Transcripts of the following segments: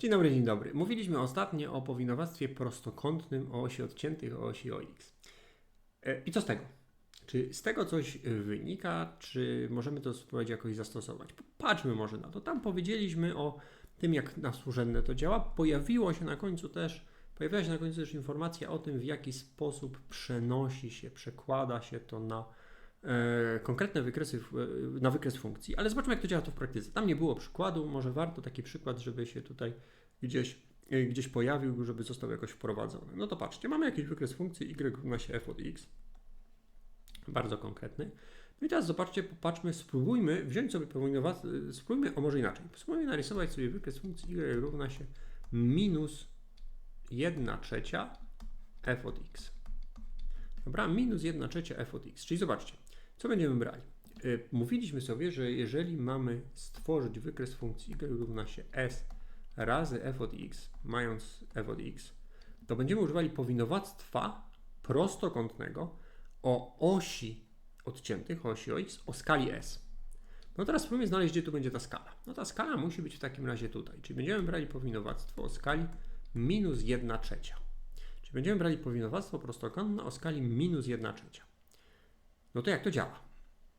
Dzień dobry, dzień dobry. Mówiliśmy ostatnio o powinowactwie prostokątnym o osi odciętych, o osi OX. E, I co z tego? Czy z tego coś wynika, czy możemy to spróbować jakoś zastosować? Patrzmy może na to. Tam powiedzieliśmy o tym, jak na służebne to działa. Pojawiło się na końcu też, pojawiła się na końcu też informacja o tym, w jaki sposób przenosi się, przekłada się to na konkretne wykresy, e, na wykres funkcji, ale zobaczmy, jak to działa to w praktyce. Tam nie było przykładu, może warto taki przykład, żeby się tutaj gdzieś, e, gdzieś pojawił, żeby został jakoś wprowadzony. No to patrzcie, mamy jakiś wykres funkcji y równa się f od x, bardzo konkretny. No i teraz zobaczcie, popatrzmy, spróbujmy wziąć sobie powinowactwo, spróbujmy, o może inaczej, spróbujmy narysować sobie wykres funkcji y równa się minus 1 trzecia f od x. Dobra, minus 1 trzecia f od x, czyli zobaczcie, co będziemy brali? Y, mówiliśmy sobie, że jeżeli mamy stworzyć wykres funkcji y równa się s razy f od x, mając f od x, to będziemy używali powinowactwa prostokątnego o osi odciętych, o osi x, o skali s. No teraz spróbujmy znaleźć, gdzie tu będzie ta skala. No ta skala musi być w takim razie tutaj, czyli będziemy brali powinowactwo o skali minus 1 trzecia. Czyli będziemy brali powinowactwo prostokątne o skali minus 1 trzecia. No to jak to działa?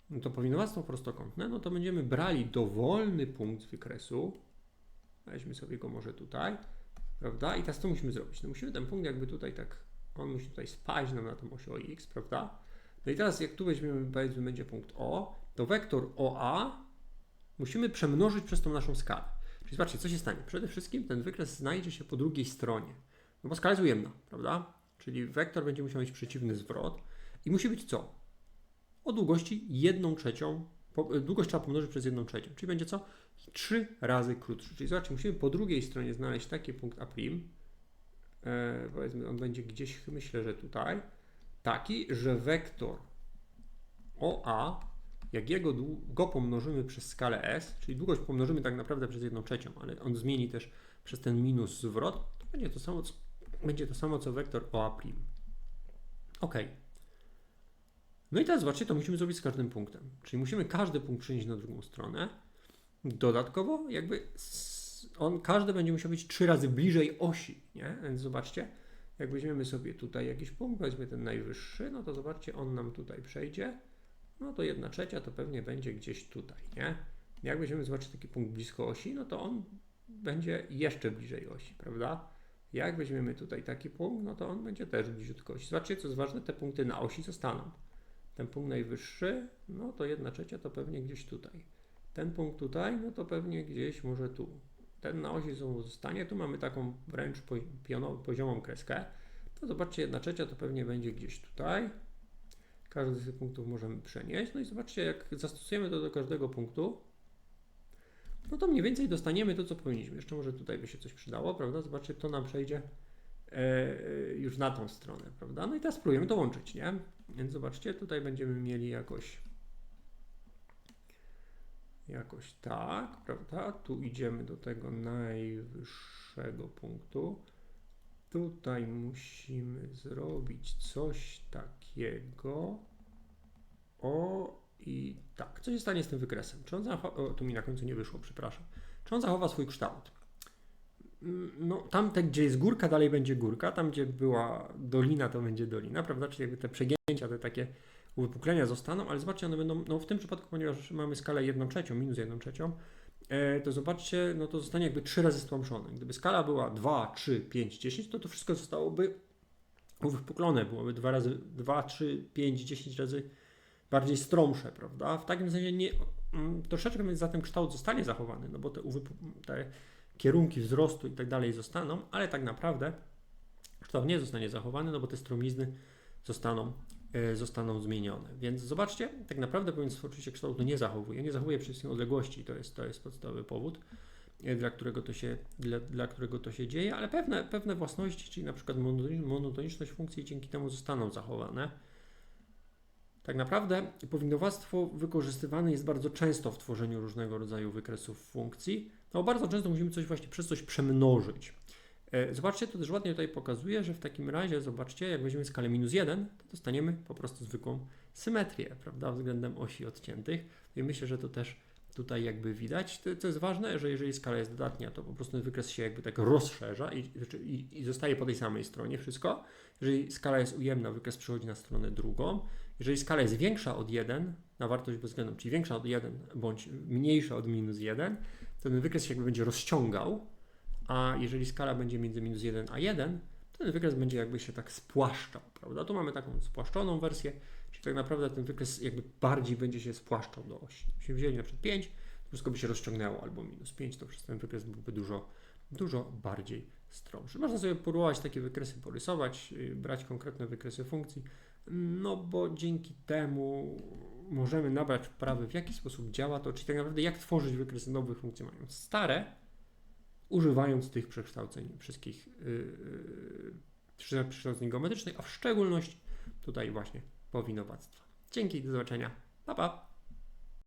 No to powinowactwo prostokątne, no to będziemy brali dowolny punkt wykresu, weźmy sobie go może tutaj, prawda? I teraz co musimy zrobić? No musimy ten punkt jakby tutaj tak, on musi tutaj spaść nam na tą osią x, prawda? No i teraz jak tu weźmiemy, powiedzmy, będzie punkt O, to wektor OA musimy przemnożyć przez tą naszą skalę. Czyli zobaczcie, co się stanie. Przede wszystkim ten wykres znajdzie się po drugiej stronie, no bo skala jest ujemna, prawda? Czyli wektor będzie musiał mieć przeciwny zwrot i musi być co? O długości 1 trzecią, długość trzeba pomnożyć przez 1 trzecią, czyli będzie co? 3 razy krótszy. Czyli zobaczcie, musimy po drugiej stronie znaleźć taki punkt A', e, powiedzmy, on będzie gdzieś, myślę, że tutaj, taki, że wektor OA, jak jego go pomnożymy przez skalę S, czyli długość pomnożymy tak naprawdę przez 1 trzecią, ale on zmieni też przez ten minus zwrot, to będzie to samo, co, będzie to samo co wektor OA'. Ok. No i teraz zobaczcie, to musimy zrobić z każdym punktem. Czyli musimy każdy punkt przenieść na drugą stronę. Dodatkowo jakby on, każdy będzie musiał być trzy razy bliżej osi, nie? Więc zobaczcie, jak weźmiemy sobie tutaj jakiś punkt, weźmy ten najwyższy, no to zobaczcie, on nam tutaj przejdzie, no to jedna trzecia to pewnie będzie gdzieś tutaj, nie? Jak weźmiemy, zobaczyć taki punkt blisko osi, no to on będzie jeszcze bliżej osi, prawda? Jak weźmiemy tutaj taki punkt, no to on będzie też bliziutko osi. Zobaczcie, co jest ważne, te punkty na osi zostaną. Ten punkt najwyższy, no to jedna trzecia to pewnie gdzieś tutaj. Ten punkt tutaj, no to pewnie gdzieś może tu. Ten na osi zostanie. Tu mamy taką wręcz poziomą kreskę. To zobaczcie, jedna trzecia to pewnie będzie gdzieś tutaj. Każdy z tych punktów możemy przenieść. No i zobaczcie, jak zastosujemy to do każdego punktu, no to mniej więcej dostaniemy to, co powinniśmy. Jeszcze może tutaj by się coś przydało, prawda? Zobaczcie, to nam przejdzie e, już na tą stronę, prawda? No i teraz spróbujemy to łączyć, nie? Więc zobaczcie, tutaj będziemy mieli jakoś jakoś tak, prawda? Tu idziemy do tego najwyższego punktu. Tutaj musimy zrobić coś takiego. O i tak. Co się stanie z tym wykresem? Czy on zachowa... O, tu mi na końcu nie wyszło, przepraszam. Czy on zachowa swój kształt? Mm, no, tam, te, gdzie jest górka, dalej będzie górka. Tam, gdzie była dolina, to będzie dolina, prawda? Czyli jakby te przegięcia, te takie uwypuklenia zostaną, ale zobaczcie, one będą, no w tym przypadku, ponieważ mamy skalę 1 trzecią, minus 1 trzecią, e, to zobaczcie, no to zostanie jakby 3 razy stłamszone. Gdyby skala była 2, 3, 5, 10, to to wszystko zostałoby uwypuklone, byłoby 2 razy, 2, 3, 5, 10 razy bardziej stromsze, prawda? W takim sensie nie, mm, troszeczkę więc zatem kształt zostanie zachowany, no bo te, te kierunki wzrostu i tak dalej zostaną, ale tak naprawdę kształt nie zostanie zachowany, no bo te stromizny zostaną E, zostaną zmienione. Więc zobaczcie, tak naprawdę powinien oczywiście kształtu nie zachowuje. Nie zachowuje przede wszystkim odległości, to jest, to jest podstawowy powód, e, dla którego, to się, dla, dla którego to się dzieje, ale pewne, pewne własności, czyli na przykład monotoniczność funkcji dzięki temu zostaną zachowane. Tak naprawdę powinowactwo wykorzystywane jest bardzo często w tworzeniu różnego rodzaju wykresów funkcji, no bardzo często musimy coś właśnie przez coś przemnożyć. E, zobaczcie, to też ładnie tutaj pokazuje, że w takim razie, zobaczcie, jak weźmiemy skalę minus 1, to dostaniemy po prostu zwykłą symetrię, prawda, względem osi odciętych. I myślę, że to też tutaj jakby widać. To jest ważne, że jeżeli skala jest dodatnia, to po prostu ten wykres się jakby tak rozszerza i, znaczy i, i zostaje po tej samej stronie wszystko. Jeżeli skala jest ujemna, wykres przechodzi na stronę drugą. Jeżeli skala jest większa od 1 na wartość bezwzględną, czyli większa od 1 bądź mniejsza od minus 1, ten wykres się jakby będzie rozciągał, a jeżeli skala będzie między minus 1 a 1, to ten wykres będzie jakby się tak spłaszczał, prawda? Tu mamy taką spłaszczoną wersję, czyli tak naprawdę ten wykres jakby bardziej będzie się spłaszczał do osi. Jeśli wzięli na przykład 5, to wszystko by się rozciągnęło, albo minus 5, to przez ten wykres byłby dużo, dużo bardziej stromszy. Można sobie próbować takie wykresy porysować, yy, brać konkretne wykresy funkcji, no bo dzięki temu możemy nabrać wprawy, w jaki sposób działa to, czyli tak naprawdę jak tworzyć wykresy nowych funkcji, mając stare, używając tych przekształceń wszystkich yy, przekształceń geometrycznych, a w szczególności tutaj właśnie powinowactwa. Dzięki, do zobaczenia. Pa, pa!